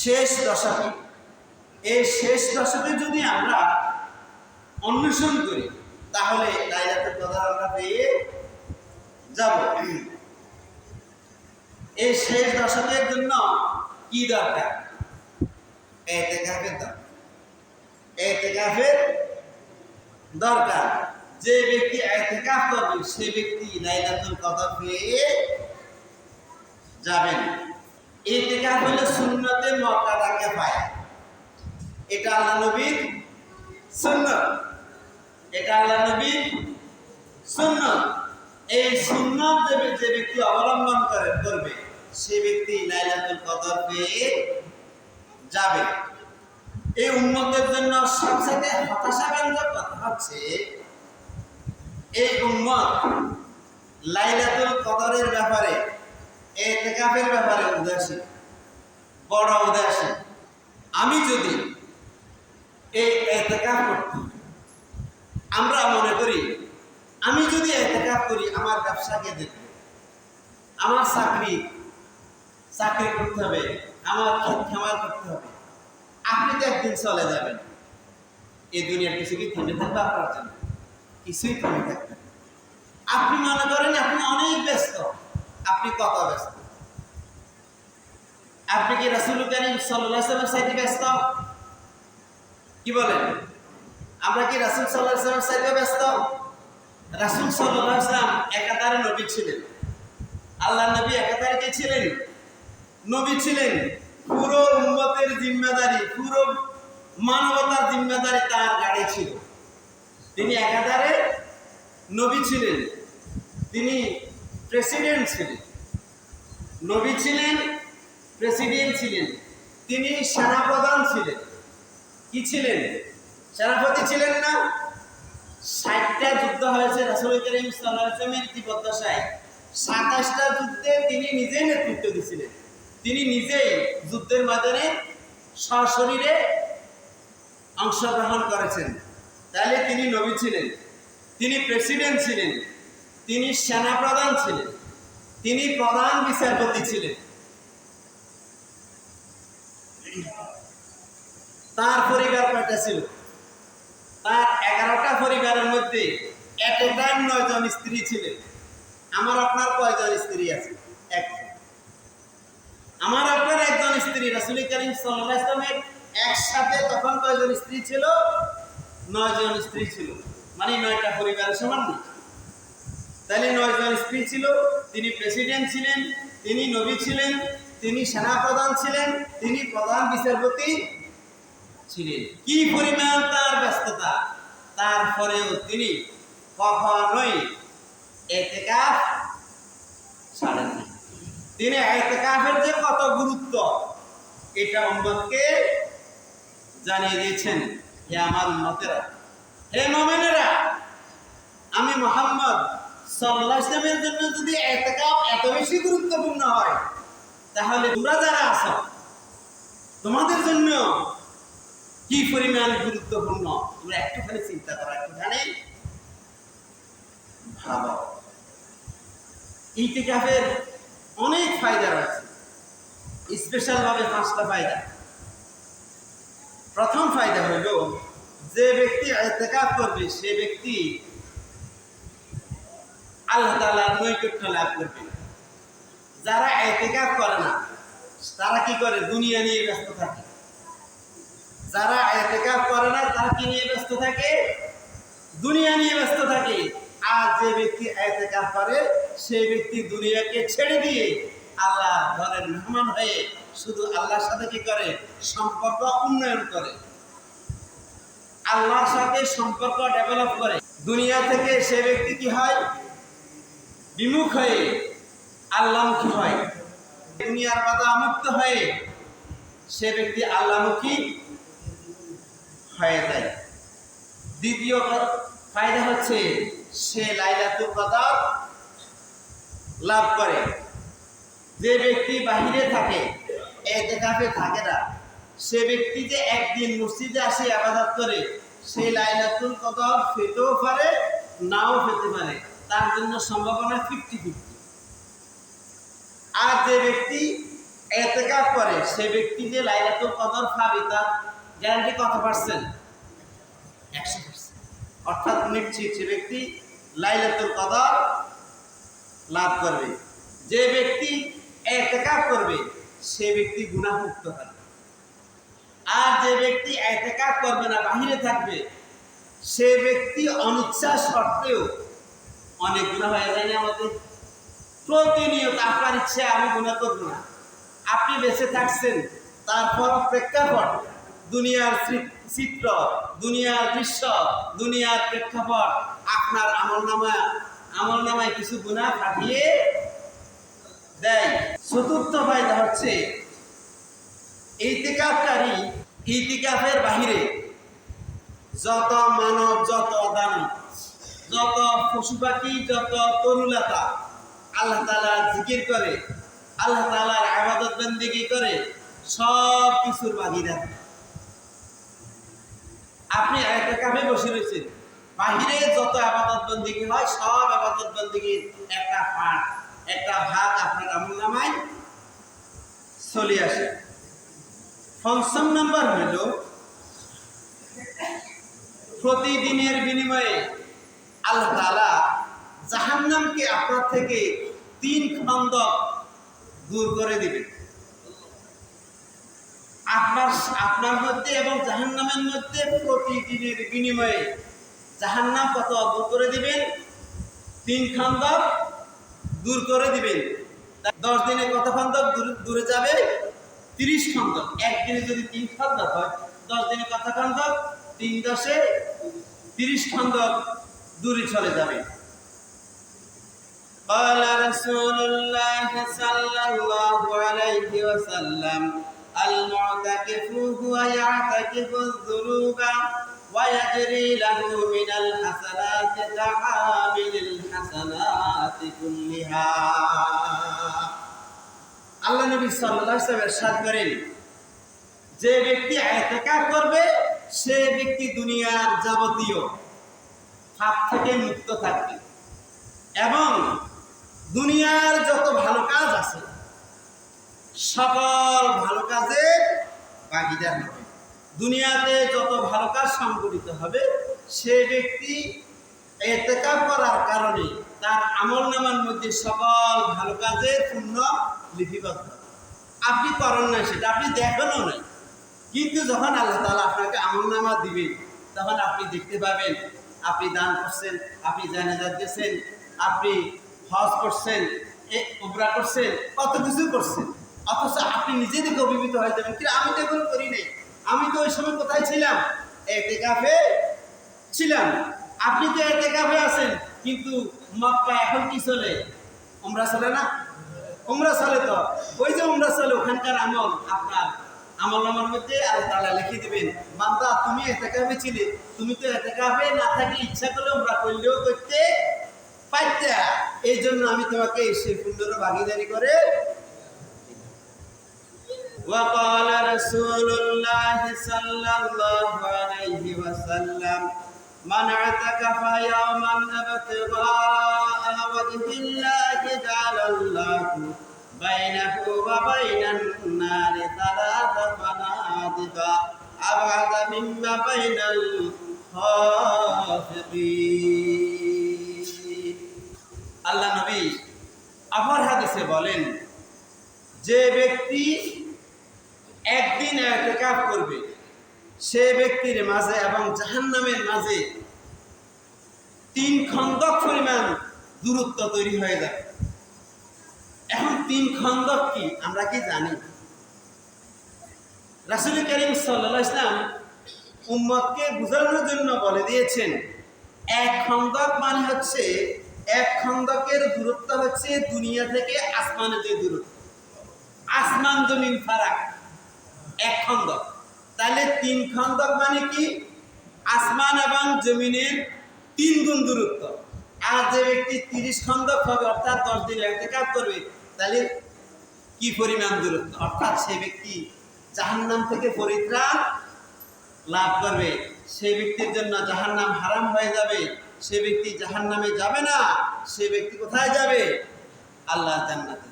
শেষ দশকে। এই শেষ দশকে যদি আমরা অন্বেষণ করি, তাহলে লাইলাতুল কদর আমরা পেয়ে যাব। এই শেষ দশকের জন্য কি দরকার? এতেকাফের দরকার। এতেকাফের দরকার। যে ব্যক্তি এতেকাফ করবে, সে ব্যক্তি লাইলাতুল কদর পেয়ে যাবেন। এতেকাফ হলো সুন্নতে মক্কাটাকে পায়। এটা আল্লাহ নবীর সুন্নত। এটা আল্লাহ নবীর সুন্নত। এই সুন্নত যে ব্যক্তি অবলম্বন করে, করবে, সে ব্যক্তি লাইলাতুল কদর পেয়ে যাবে। এই উন্মতের জন্য সবচেয়ে হতাশাব্যঞ্জক কথা হচ্ছে, এই উম্মত লাইলাতুল কদরের ব্যাপারে এতেকাফের ব্যাপারে উদাসীন বড় উদাসীন আমি যদি এই এতেকাফ করতাম, আমরা মনে করি, আমি যদি এতেকাফ করি, আমার ব্যবসাকে দেখবে? আমার চাকরি চাকরি করতে হবে, আমার ক্ষেত খামার করতে হবে। আপনি তো একদিন চলে যাবেন। এই দুনিয়ার কিছু কি থেমে থাকবে আপনার জন্য? কিছুই থেমে থাকবে আপনি মনে করেন আপনি অনেক ব্যস্ত। আপনি কত ব্যস্ত? আপনি কি রাসুল করিম সাল্লাহ সাল্লামের সাইডে ব্যস্ত? কি বলেন? আমরা কি রাসুল সাল্লাহ সাল্লামের সাইডে ব্যস্ত? রাসুল সাল্লাম একাধারে নবী ছিলেন। আল্লাহ নবী একাধারে কে ছিলেন? নবী ছিলেন। পুরো উম্মতের জিম্মেদারি, পুরো মানবতার জিম্মেদারি তার গাড়ি ছিল। তিনি একাধারে নবী ছিলেন। তিনি প্রেসিডেন্ট ছিলেন। নবী ছিলেন প্রেসিডেন্ট ছিলেন। তিনি সেনাপ্রধান ছিলেন। কি ছিলেন? সেনাপতি ছিলেন না? ষাটটা যুদ্ধ হয়েছে রাসুল করিম সাল্লামের জীবদ্দশায় সাতাশটা যুদ্ধে তিনি নিজেই নেতৃত্ব দিয়েছিলেন। তিনি নিজেই যুদ্ধের ময়দানে সশরীরে অংশগ্রহণ করেছেন। তাহলে তিনি নবী ছিলেন, তিনি প্রেসিডেন্ট ছিলেন, তিনি সেনাপ্রধান ছিলেন, তিনি প্রধান বিচারপতি ছিলেন। তার পরিবার কয়টা ছিল? তার এগারোটা পরিবারের মধ্যে এট এ টাইম নয়জন স্ত্রী ছিলেন। আমার আপনার কয়জন স্ত্রী আছে? একজন। আমার আপনার একজন স্ত্রী, রাসুল করিম ইসলামের একসাথে তখন কয়জন স্ত্রী ছিল? নয়জন স্ত্রী ছিল। মানে নয়টা পরিবারের সমান না। তাহলে নয়জন স্ত্রী ছিল? তিনি প্রেসিডেন্ট ছিলেন, তিনি নবী ছিলেন তিনি সেনাপ্রধান ছিলেন, তিনি প্রধান বিচারপতি ছিলেন। কি পরিমাণ তার ব্যস্ততা, তারপরেও তিনি কখনোই এতেকাফ ছাড়েন না তিনি এতেকাফের যে কত গুরুত্ব, এটা উম্মতকে জানিয়ে দিয়েছেন, হে আমার উম্মতেরা, হে মোমেনেরা, আমি মোহাম্মদ সাল্লাহ ইসলামের জন্য যদি এতেকাফ এত বেশি গুরুত্বপূর্ণ হয় তাহলে তোমরা যারা আছো, তোমাদের জন্য কি পরিমাণ গুরুত্বপূর্ণ? তোমরা একটুখানি চিন্তা করো একটুখানি ভালো। ইতিকাফের অনেক ফায়দা রয়েছে। স্পেশাল ভাবে পাঁচটা ফায়দা। প্রথম ফায়দা হইল, যে ব্যক্তি ইতিকাফ করবে, সে ব্যক্তি আল্লাহ তাআলার নৈকট্য লাভ করবে। যারা ইতিকাফ করে না, তারা কি করে? দুনিয়া নিয়ে ব্যস্ত থাকে। যারা এতেকাফ করে না, তারা কি নিয়ে ব্যস্ত থাকে? দুনিয়া নিয়ে ব্যস্ত থাকে। আর যে ব্যক্তি এতেকাফ করে, সেই ব্যক্তি দুনিয়াকে ছেড়ে দিয়ে আল্লাহ ঘরের মেহমান হয়ে শুধু আল্লাহর সাথে কি করে? সম্পর্ক উন্নয়ন করে। আল্লাহর সাথে সম্পর্ক ডেভেলপ করে। দুনিয়া থেকে সে ব্যক্তি কি হয়? বিমুখ হয়ে আল্লাহমুখী হয়। দুনিয়ার বাধা মুক্ত হয়ে সে ব্যক্তি আল্লাহমুখী হয়ে যায়। দ্বিতীয় ফায়দা হচ্ছে সে লাইলাতুল কদর লাভ করে। যে ব্যক্তি বাহিরে থাকে এতেকাফে থাকে না। সে ব্যক্তি যে একদিন মসজিদে আসে আবাদত করে সেই লাইলাতুল কদর পেতেও পারে, নাও পেতে পারে। তার জন্য সম্ভাবনা ফিফটি ফিফটি আর যে ব্যক্তি এতেকাফ করে, সে ব্যক্তি যে লাইলাতুল কদর পাবে তার গ্যারান্টি কত পার্সেন্ট একশো অর্থাৎ নিশ্চিত সে ব্যক্তি লাইলাতুল কদর লাভ করবে। যে ব্যক্তি এতেকাফ করবে, সে ব্যক্তি গুণামুক্ত হবে। আর যে ব্যক্তি এতেকাফ করবে না, বাহিরে থাকবে, সে ব্যক্তি অনিচ্ছা সত্ত্বেও অনেক গুণা হয়ে যায় না আমাদের প্রতিনিয়ত আপনার ইচ্ছে আমি গুণা করব না। আপনি বেঁচে থাকছেন তারপর প্রেক্ষাপট, দুনিয়ার চিত্র, দুনিয়ার দৃশ্য, দুনিয়ার প্রেক্ষাপট, আপনার আমল নামা আমল নামায় কিছু গুণা পাঠিয়ে দেয়। চতুর্থ ফায়দা হচ্ছে, ইতিকাফকারী ইতিকাফের বাহিরে যত মানব, যত দানব, যত পশু পাখি যত তরুলতা আল্লাহ তালা জিকির করে, আল্লাহ তালার আবাদত বন্দিগি করে, সব কিছুর বাগিদার আপনি একটা কামে বসে রয়েছেন, বাহিরে যত আবাদত বন্দিগি হয়, সব আবাদত বন্দিগির একটা পাঠ, একটা ভাগ আপনার আমল নামায় চলে আসে। পঞ্চম নাম্বার হইল, প্রতিদিনের বিনিময়ে আল্লাহ তালা জাহান্নামকে আপনার থেকে তিন খন্দক দূর করে দিবেন আপনার আপনার মধ্যে এবং জাহান্নামের মধ্যে প্রতিদিনের বিনিময়ে জাহান্নাম কত দূর করে দিবেন? তিন খন্দক দূর করে দিবেন। দশ দিনে কত খন্দক দূরে যাবে? তিরিশ খন্দক। একদিনে যদি তিন খন্দক হয়, দশ দিনে কত খন্দক? তিন দশে তিরিশ খন্দক দূরে চলে যাবে। قال رسول الله صلى الله عليه وسلم المعتكف هو يعتكف الذنوب ويجري له من الحسنات كعامل الحسنات كلها আল্লাহ নবী সাল্লাল্লাহু আলাইহি ওয়াসাল্লাম ইরশাদ করেন যে ব্যক্তি ইতিকাফ করবে সে ব্যক্তি দুনিয়ার যাবতীয় পাপ থেকে মুক্ত থাকবে এবং দুনিয়ার যত ভালো কাজ আছে, সকল ভালো কাজে ভাগিদার হবে। দুনিয়াতে যত ভালো কাজ সংগঠিত হবে, সে ব্যক্তি এতেকাব করার কারণে তার আমল নামার মধ্যে সকল ভালো কাজের পূর্ণ লিপিবদ্ধ। আপনি করেন না সেটা, আপনি দেখেনও নাই। কিন্তু যখন আল্লাহ তালা আপনাকে আমল নামা দিবেন, তখন আপনি দেখতে পাবেন, আপনি দান করছেন, আপনি জানাজা দিয়েছেন, আপনি হজ করছেন, এ উমরা করছেন, কত কিছু করছেন। অথচ আপনি নিজে থেকে অভিভূত হয়ে যাবেন কিন্তু আমি তো এগুলো করি নাই। আমি তো ওই সময় কোথায় ছিলাম? এতে কাফে ছিলাম। আপনি তো এতে কাফে আছেন, কিন্তু মক্কা এখন কি চলে? উমরা চলে না? উমরা চলে তো। ওই যে উমরা চলে, ওখানকার আমল আপনার আমল আমার মধ্যে আল্লাহ তাআলা লিখে দিবেন, বান্দা, তুমি এতে কাফে ছিলে। তুমি তো এতে কাফে না থাকলে ইচ্ছা করলে উমরা করলেও করতে পাইতা এই জন্য আমি তোমাকে সেই পুণ্যর ভাগিদারি করে وقال رسول الله صلى الله عليه وسلم من اعتكف يوما ابتغاء وجه الله جعل الله بينه وبين النار ثلاث فنادق أبعد مما بين الخافقين আফার হাদিসে বলেন, যে ব্যক্তি একদিন এতেকাফ করবে, সে ব্যক্তির মাঝে এবং জাহান্নামের মাঝে তিন খন্দক পরিমাণ দূরত্ব তৈরি হয়ে যাবে এখন তিন খন্দক কি, আমরা কি জানি? রাসুল করিম সাল্লাহ ইসলাম উম্মতকে বোঝানোর জন্য বলে দিয়েছেন, এক খন্দক মানে হচ্ছে এক খন্দকের দূরত্ব হচ্ছে দুনিয়া থেকে আসমানের যে দূরত্ব। আসমান জমিন ফারাক। এক খন্দক। তাহলে তিন খন্দক মানে কি? আসমান এবং জমিনের তিন গুণ দূরত্ব। আর যে ব্যক্তি তিরিশ খন্দক হবে, অর্থাৎ দশ দিন এতেকাপ করবে, তাহলে কি পরিমাণ দূরত্ব? অর্থাৎ সে ব্যক্তি জাহান্নাম থেকে পরিত্রাণ লাভ করবে। সেই ব্যক্তির জন্য জাহান্নাম হারাম হয়ে যাবে। সে ব্যক্তি জাহান নামে যাবে না সে ব্যক্তি কোথায় যাবে? আল্লাহ জান্নাতে।